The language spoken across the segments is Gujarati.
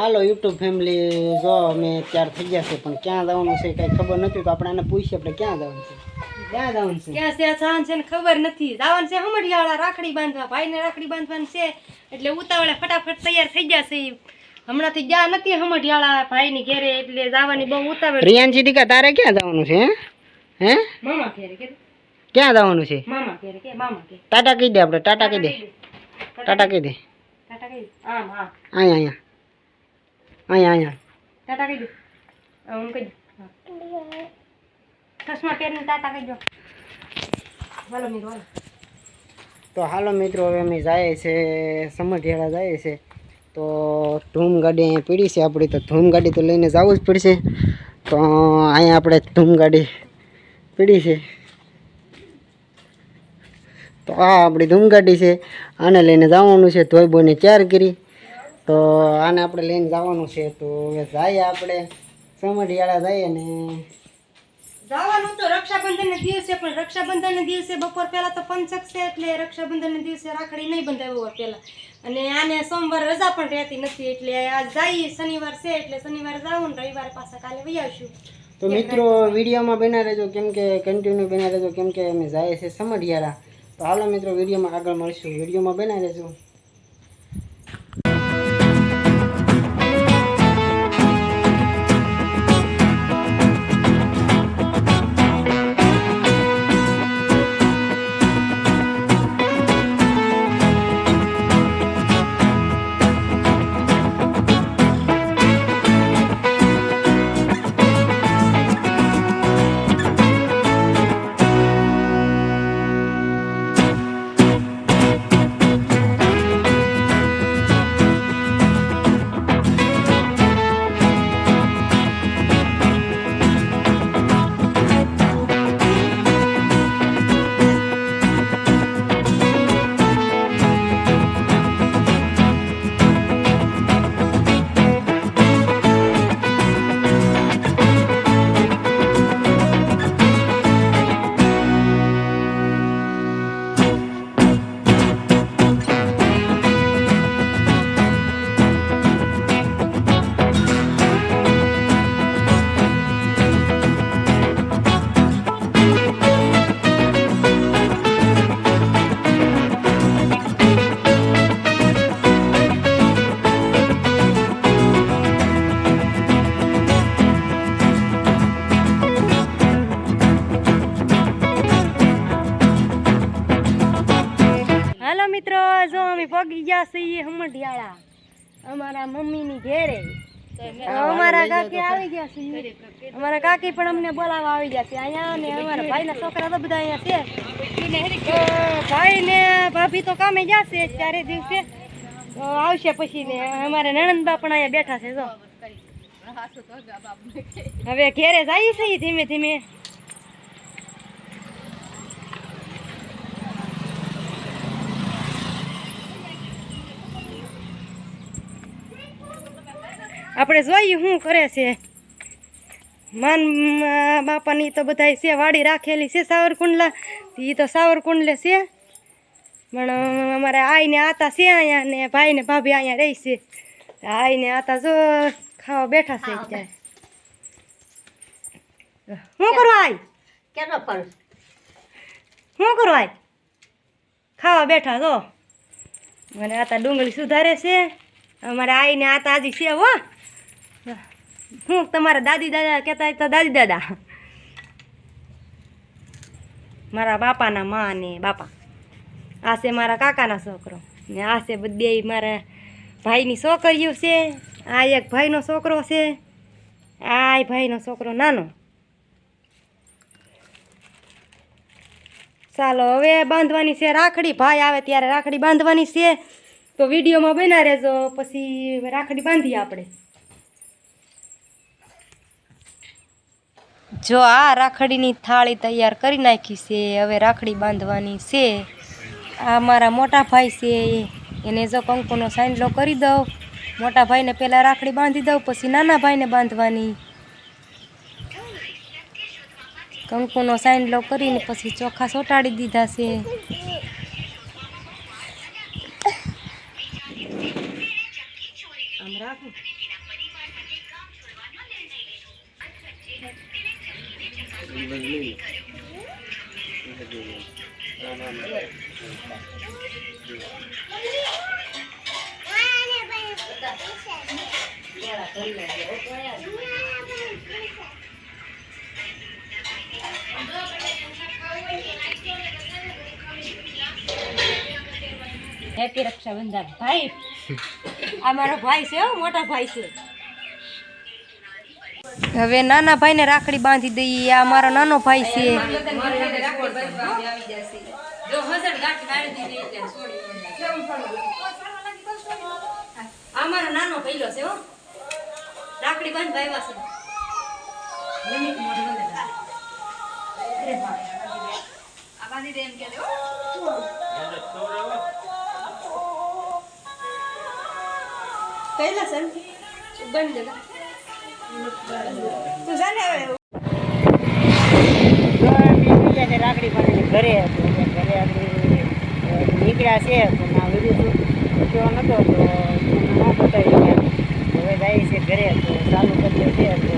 હાલો યુટ્યુબ ફેમિલી જો અમે તૈયાર થઈ ગયા છે પણ ક્યાં જવાનું છે કઈ ખબર નથી તો આપણે એને પૂછીએ આપણે ક્યાં જવાનું છે. ક્યાં જવાનું છે? ક્યાં છે? જાન છે ને ખબર નથી. જાવન છે હમડિયાળા રાખડી બાંધવા. ભાઈને રાખડી બાંધવાની છે. એટલે ઉતાવળે ફટાફટ તૈયાર થઈ ગયા છે હમણાંથી ગયા નથી હમડિયાળા ભાઈની ઘેરે એટલે જવાની બહુ ઉતાવળ રિયાન્સી ટીકા તારે ક્યાં જવાનું છે હે? હે? મામા ઘેરે ક્યાં જવાનું છે? મામા ઘેરે કે મામા ઘેરે. ટાટા કહી દે આપણે ટાટા કહી દે. ટાટા કહી દે. ટાટા કહી દે. આમ હા અહીંયા અહીંયા. અહીંયા અહીંયા. ટાટા કહી દો. હું કહી દઉં. ચશ્મા પહેરીને ટાટા કહી દો. હાલો મિત્રો તો હાલો મિત્રો હવે અમે જાય છે સમઢિયાળા જાય છે. તો ધૂમ ગાડી અહીંયા પીડી છે આપણી તો ધૂમ ગાડી તો લઈને જવું જ પડશે. તો અહીંયા આપણે ધૂમ ગાડી પીડી છે. તો આ આપણી ધૂમ ગાડી છે આને લઈને જવાનું છે ધોઈબોને ચાર કરી. તો આને આપણે લઈને જવાનું છે તો હવે જઈએ આપણે. સમઢિયાળા જઈએ ને. જવાનું તો રક્ષાબંધન દિવસે પણ રક્ષાબંધન દિવસે બપોર પહેલાં તો પંચક છે એટલે રક્ષાબંધન દિવસે રાખડી નહીં બંધાવી હોય પહેલાં. અને આને સોમવાર રજા પણ રહેતી નથી એટલે આજ જઈએ શનિવાર છે એટલે શનિવારે જવું ને રવિવારે પાછા કાલે વહી આવશું. તો મિત્રો વિડીયોમાં બના રહેજો કેમ કે કન્ટિન્યુ બના રહેજો કેમ કે અમે જાય છે સમઢિયાળા. તો હાલો મિત્રો વિડીયોમાં આગળ મળશું. વિડીયોમાં બના રહેજો. છીએ હમઢિયાળા અમારા મમ્મીની ઘેરે. અમારા કાકી આવી ગયા છે. અમારા કાકી પણ અમને બોલાવવા આવી ગયા છે. અહીંયા ને અમારા ભાઈના છોકરા તો બધા અહીંયા છે. ભાઈ ને ભાભી તો કામે ગયા છે ચારે દિવસે. આવશે પછી ને. અમારા નણંદબા પણ અહીંયા બેઠા છે જો. હવે ઘેરે જાય છે ધીમે ધીમે. આપણે જોઈએ શું કરે છે. માન બાપાની તો બધા છે વાડી રાખેલી છે સાવરકુંડલા. એ તો સાવરકુંડલે છે. પણ અમારે આઈને આતા છે અહીંયા ને ભાઈ ને ભાભી અહીંયા રહી છે. આઈને આતા જો ખાવા બેઠા છે અત્યારે. શું કરવા આઈ? કેટલો ફળ શું કરવા આઈ? ખાવા બેઠા જો. મને આતા ડુંગળી સુધારે છે. અમારે આઈને આતા હજી છે હો. હું તમારા દાદી દાદા કહેતા હતા દાદી દાદા. મારા બાપાના મા ને બાપા. આ છે મારા કાકાના છોકરો. ને આ છે બે મારા ભાઈની છોકરીઓ છે. આ એક ભાઈનો છોકરો છે. આ ભાઈનો છોકરો નાનો. ચાલો, હવે બાંધવાની છે રાખડી. ભાઈ આવે ત્યારે રાખડી બાંધવાની છે. તો વિડીયોમાં બના રહેજો. પછી રાખડી બાંધીએ આપણે. જો આ રાખડીની થાળી તૈયાર કરી નાખી છે, હવે રાખડી બાંધવાની છે. આ મારા મોટા ભાઈ છે, એને જો કંકુનો સાંડલો કરી દઉં. મોટા ભાઈને પહેલાં રાખડી બાંધી દઉં, પછી નાના ભાઈને બાંધવાની. કંકુનો સાંડલો કરીને પછી ચોખા ચોટાડી દીધા છે. આમ રાખ? રાખું હેપી રક્ષાબંધન. ભાઈ, આ મારો ભાઈ છે મોટો ભાઈ છે. હવે નાના ભાઈને રાખડી બાંધી દઈએ, આ મારો નાનો ભાઈ છે. અમારો નાનો પહેલો છે રાખડી બાંધ ભાઈ છે. અરે વાહ. પહેલા છે બંધ તું જાને હવે રાખડી બાંધીને ઘરે હતો ઘરે આપણે નીકળ્યા છે પણ આ વીડિયો શૂટ નતો તો તમને ન બતાવ્યું એમ હવે જાય છે ઘરે તો ચાલુ કર્યો છે તો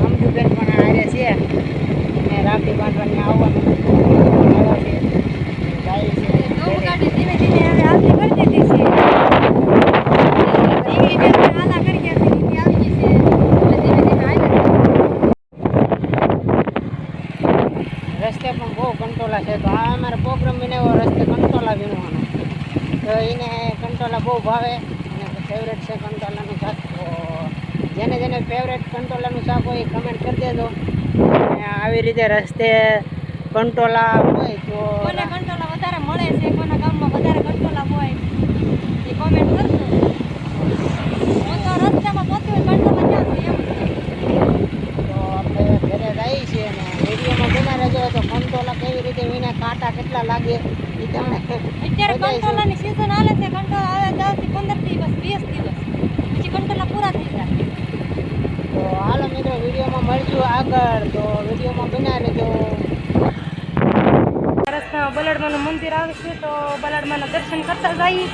અમદુબેન પણ હારે છે અને રાખડી બાંધવાની આવવાનું આવ્યા છે જાય છે ધૂમ ઘરે. કાઢી ધીમે ધીમે હવે આરતી કરી દીધી છે ઈંગળી બેન પણ આલા કરી ગયા છે નીતિ આવી ગઈ છે એટલે ધીમે ધીમે હાલ્યા રસ્તે પણ બહુ કંટોલા તો આ અમારે પ્રોગ્રામ બનાવ્યો રસ્તે કંટોલા વીણવાનો તો એને કંટોલા બહુ ભાવે. અને ફેવરેટ છે કંટોલાનું શાક. તો જેને જેને ફેવરેટ કંટોલાનું શાક હોય એ કમેન્ટ કરી દેજો. આવી રીતે રસ્તે કંટોલા હોય તો કોને કંટોલા વધારે મળે છે કોના ગામમાં વધારે કંટોલા હોય એ કોમેન્ટ કરજો હું તો રસ્તામાં પહોંચ્યું હોય કંટોલા ક્યાં છે એમ તો આપણે ઘરે જઈએ છીએ અને વિડીયોમાં બના રહેજો તો કંટોલા કેવી રીતે વીણે કાંટા કેટલા લાગે એ તમને અત્યારે બતાવીશું. કંટોલાની સીઝન હાલે છે કંટોલા આવે દસથી પંદર દિવસ વીસ દિવસ પછી કંટોલા પૂરા થઈ જાય તો હાલો મિત્રો વિડીયોમાં મળશું આગળ તો વિડીયોમાં બના રહેજો. રસ્તામાં બલાડમાનું મંદિર આવે છે તો બલાડમાના દર્શન કરતા જઈએ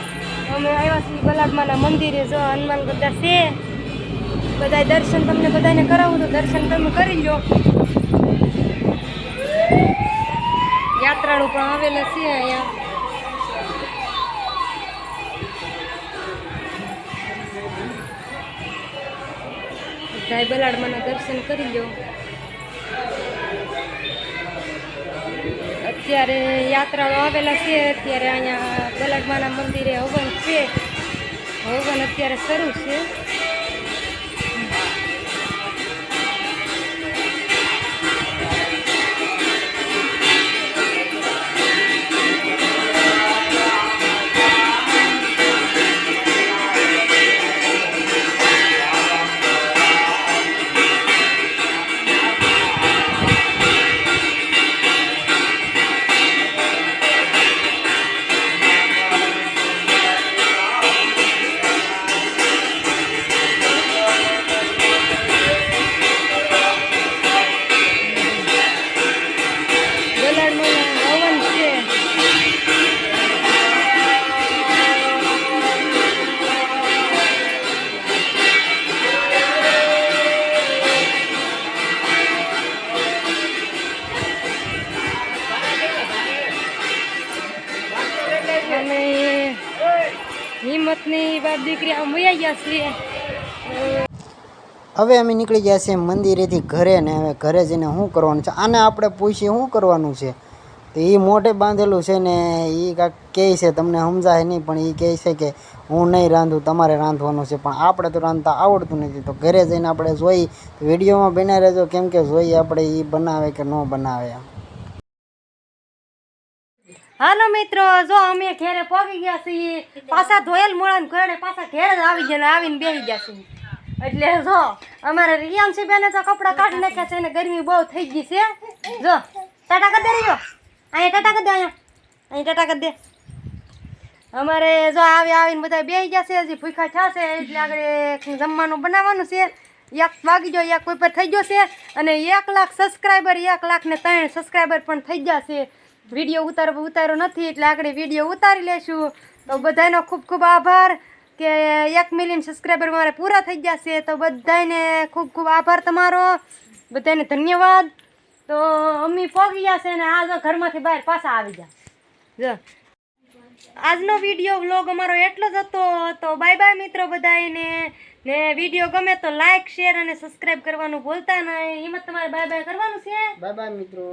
અમે આવ્યા છીએ બલાડમાના મંદિરે, જો હનુમાન બધા છે. બધા દર્શન તમને બધાને કરાવું તો દર્શન તમે કરી લો યાત્રાળુ પણ આવેલા છે અહીંયા. બધા બલાડમાના દર્શન કરી લો અત્યારે યાત્રાળુ આવેલા છે. અત્યારે અહીંયા બલાડમાના મંદિરે હવન છે. હવન અત્યારે શરૂ છે. હવે અમે નીકળી ગયા છીએ મંદિરેથી ઘરે ને હવે ઘરે જઈને શું કરવાનું છે? આને આપણે પૂછીએ શું કરવાનું છે? તો એ મોઢે બાંધેલું છે ને એ કાંઈક કહે છે, તમને સમજાય નહીં, પણ એ કહે છે કે હું નહીં રાંધું, તમારે રાંધવાનું છે. પણ આપણે તો રાંધતા આવડતું નથી. તો ઘરે જઈને આપણે જોઈ વિડીયોમાં બનાવી રહેજો, કેમ કે જોઈએ આપણે એ બનાવે કે ન બનાવે. હાલો મિત્રો, જો અમે ઘેરે પહોંચી ગયા છીએ, પાછા ધોયેલ મોળા ઘરે પાછા ઘેરે જ આવી ગયા આવીને બેસી ગયા છીએ. એટલે જો, અમારે રિયાંશી બેને તો કપડાં કાઢી નાખ્યા છે અને ગરમી બહુ થઈ ગઈ છે. જો, ટાટા કરી દે અહીંયા ટાટા કરી દે અહીંયા. અહીં ટાટા કરી અમારે જો આવી આવીને બધા બેસી ગયા છે, હજી ભૂખા થશે એટલે આગળ જમવાનું બનાવવાનું છે. એક વાગી ગયો, એક ઉપર થઈ ગયો છે. અને એક લાખ સબસ્ક્રાઈબર એક લાખ ને ત્રણ સબસ્ક્રાઈબર પણ થઈ ગયા છે. વીડિયો ઉતાર ઉતાર્યો નથી એટલે આગળ વીડિયો ઉતારી લેશું. તો બધાનો ખૂબ ખૂબ આભાર કે એક મિલિયન સબસ્ક્રાઈબર મારે પૂરા થઈ ગયા છે. તો બધાને ખૂબ ખૂબ આભાર તમારો. બધાને ધન્યવાદ. તો અમ્મી પહોંચી ગયા છે ને આ જો ઘરમાંથી બહાર પાછા આવી ગયા. જો. આજનો વીડિયો વ્લોગ અમારો એટલો જ હતો. તો બાય બાય મિત્રો બધાને ને વીડિયો ગમે તો લાઈક શેર અને સબસ્ક્રાઈબ કરવાનું ભૂલતા નહીં. હિંમત તમારે બાય બાય કરવાનું છે? બાય બાય મિત્રો.